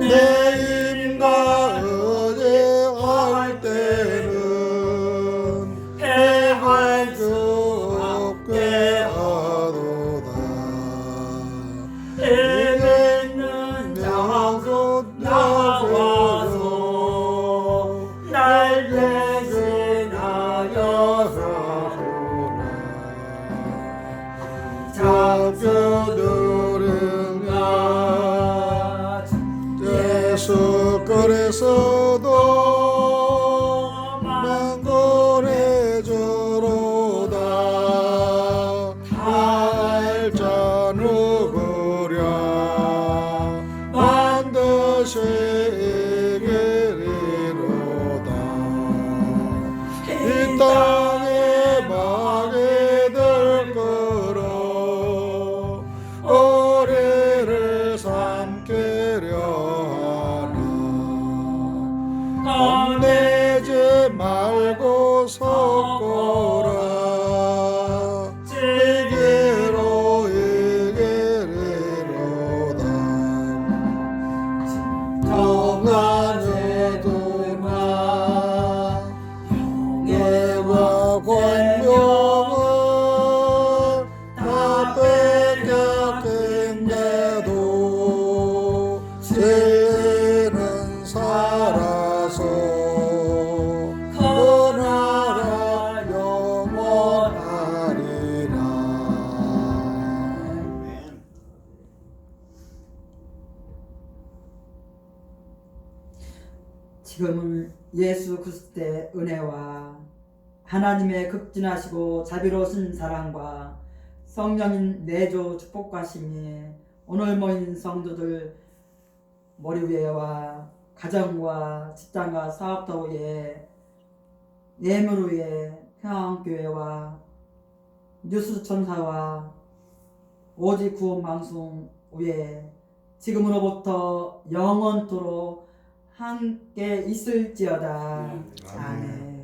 내 예수 그리스도 만골해 주로다. 알자 누구랴 반드시 이기리로다 겁내지 말고 섰거 지금은 예수 그리스도의 은혜와 하나님의 극진하시고 자비로우신 사랑과 성령인 내조 축복과 심이 오늘 모인 성도들 머리 위에와 가정과 직장과 사업도 위에 예물 위에 평안교회와 뉴스 천사와 오직 구원 방송 위에 지금으로부터 영원토록 함께 있을지어다. 아멘.